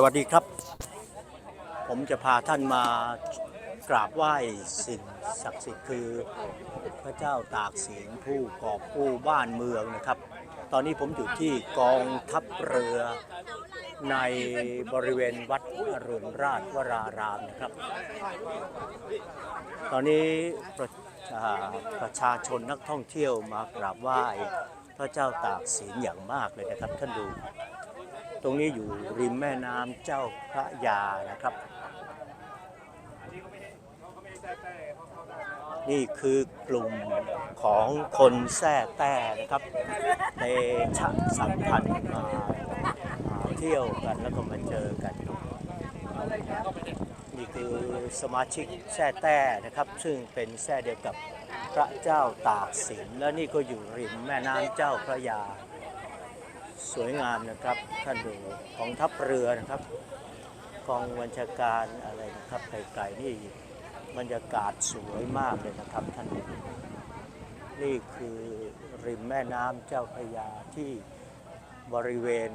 สวัสดีครับ ผมจะพาท่านมากราบไหว้สิ่งศักดิ์สิทธิ์คือพระเจ้าตากสินผู้กอบกู้บ้านเมืองนะครับ ตอนนี้ผมอยู่ที่กองทัพเรือในบริเวณวัดอรุณราชวรารามนะครับ ตอนนี้ประประชาชนนักท่องเที่ยวมากราบไหว้พระเจ้าตากสินอย่างมากเลยนะครับท่านดู ตรงนี้อยู่ริมแม่น้ำเจ้าพระยานะครับ นี่คือกลุ่มของคนแท้แต้นะครับในชะสัมพันธ์มาเที่ยวกันแล้วก็มาเจอกัน นี่คือสมาชิกแท้แต้นะครับ ซึ่งเป็นแท้เดียวกับพระเจ้าตากสินและนี่ก็อยู่ริมแม่น้ำเจ้าพระยา สวยงามนะครับท่านดูกองทัพเรือนะครับกองบัญชาการอะไรนะครับไกลๆนี่บรรยากาศสวยมากเลยนะครับท่านดูนี่คือริมแม่น้ำเจ้าพระยาที่บริเวณ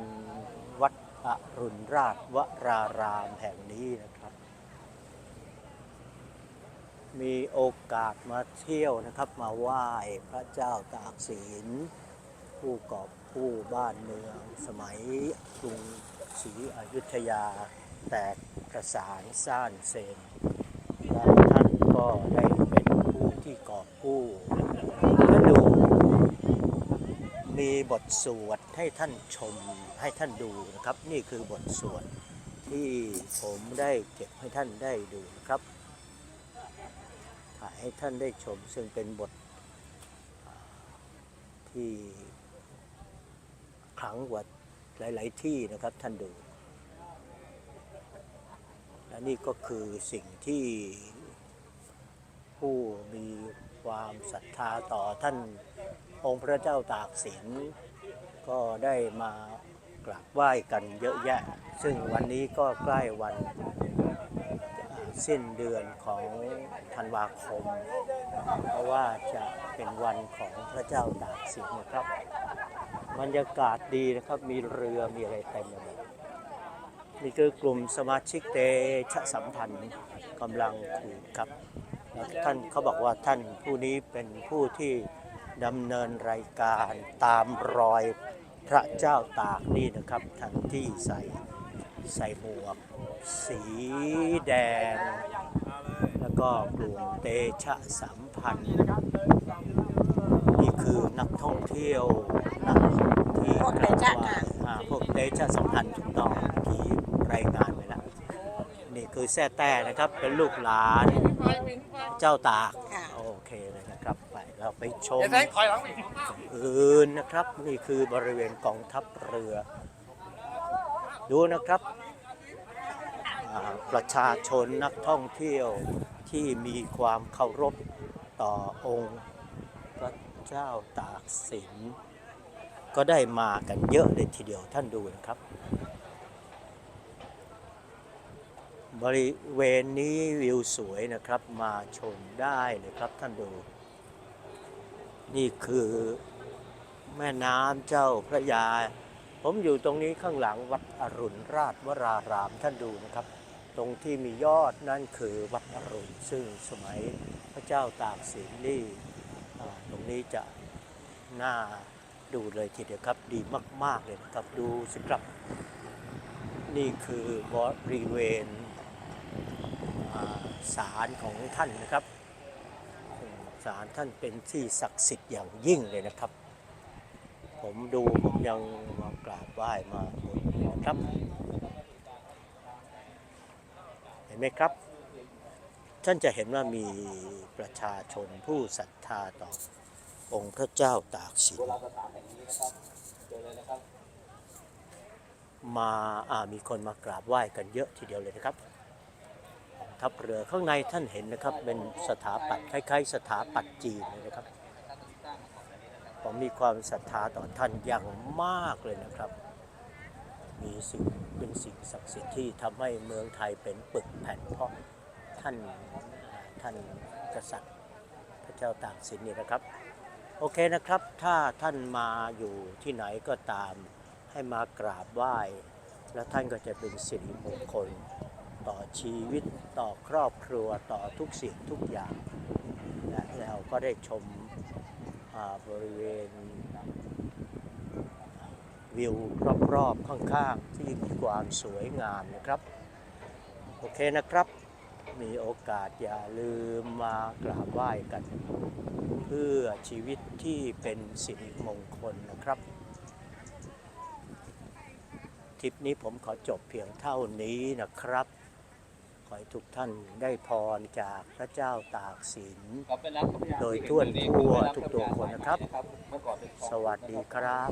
วัดอรุณราชวรารามแห่งนี้นะครับ มีโอกาสมาเที่ยวนะครับมาไหว้พระเจ้าตากสิน ผู้กอบผู้บ้านเมืองสมัยกรุงศรีอยุธยา แตกกระสานซ่านเซนและท่านก็ได้เป็นผู้ที่กอบกู้ท่านดูมีบทสวดให้ท่านชมให้ท่านดูนะครับ นี่คือบทสวดที่ผมได้เก็บให้ท่านได้ดูนะครับถ่ายให้ท่านได้ชมซึ่งเป็นบทที่ ขังกว่าหลาย ๆ ที่นะครับท่านดู และนี่ก็คือสิ่งที่ผู้มีความศรัทธาต่อท่านองค์พระเจ้าตากสิน ก็ได้มากราบไหว้กันเยอะแยะ ซึ่งวันนี้ก็ใกล้วันสิ้นเดือนของธันวาคม เพราะว่าจะเป็นวันของพระเจ้าตากสินนะครับ บรรยากาศดีนะครับ มีเรือมีอะไรเต็มไปหมดนี่คือกลุ่มสมาชิกเตชะสัมพันธ์กำลังคุยครับ ท่านเขาบอกว่าท่านผู้นี้เป็นผู้ที่ดำเนินรายการตามรอยพระเจ้าตากนี่นะครับท่านที่ใส่ใส่หมวก สีแดง แล้วก็กลุ่มเตชะสัมพันธ์ นี่คือนักท่องเที่ยวนักที่พวกเดชะค่ะ อ่าพวกเดชะสัมพันธ์ถูกต้องที่รายงานไปแล้วนี่คือแซ่แต่นะครับเป็นลูกหลานเจ้าตากค่ะ โอเคเลยนะครับไปเราไปชมอย่าแซงถอยหลังอีก อื่นนะครับนี่คือบริเวณกองทัพเรือ ดูนะครับอ่าประชาชนนักท่องเที่ยวที่มีความเคารพต่อองค์พระ เจ้าตากสิน ก็ได้มากันเยอะเลยทีเดียวท่านดูนะครับ บริเวณนี้วิวสวยนะครับมาชมได้เลยครับท่านดู นี่คือแม่น้ำเจ้าพระยา ผมอยู่ตรงนี้ข้างหลังวัดอรุณราชวรารามท่านดูนะครับ ตรงที่มียอดนั่นคือวัดอรุณซึ่งสมัยพระเจ้าตากสินนี่ ตรงนี้จะน่าดูเลยทีเดียวครับ ดีมาก ๆ เลยนะครับ ดูสิครับ นี่คือบริเวณศาลของท่านนะครับศาลท่านเป็นที่ศักดิ์สิทธิ์อย่างยิ่งเลยนะครับ ผมดูผมยังมากราบไหว้มาบนนะครับ เห็นไหมครับ ท่านจะเห็นว่ามีประชาชนผู้ศรัทธาต่อองค์พระเจ้าตากสินมาามีคนมากราบไหว้กันเยอะทีเดียวเลยนะครับทัพเรือข้างในท่านเห็นนะครับเป็นสถาปัตย์คล้ายๆ สถาปัตย์จีนเลยนะครับ ผมมีความศรัทธาต่อท่านอย่างมากเลยนะครับ มีสิ่งเป็นสิ่งศักดิ์สิทธิ์ที่ทำให้เมืองไทยเป็นปึกแผ่นเพราะ ท่านท่านกษัตริย์พระเจ้าตากสินนี่นะครับ โอเคนะครับ ถ้าท่านมาอยู่ที่ไหนก็ตามให้มากราบไหว้ แล้วท่านก็จะเป็นสิริมงคล ต่อชีวิตต่อครอบครัวต่อทุกสิ่งทุกอย่างและเราก็ได้ชมบริเวณวิวรอบๆข้างๆ ที่มีความสวยงามนะครับ โอเคนะครับ มีโอกาสอย่าลืมมากราบไหว้กัน เพื่อชีวิตที่เป็นสิริมงคลนะครับทริปนี้ผมขอจบเพียงเท่านี้นะครับ ขอให้ทุกท่านได้พรจากพระเจ้าตากสิน โดยทั่วทั่วทุกตัวคนนะครับ สวัสดีครับ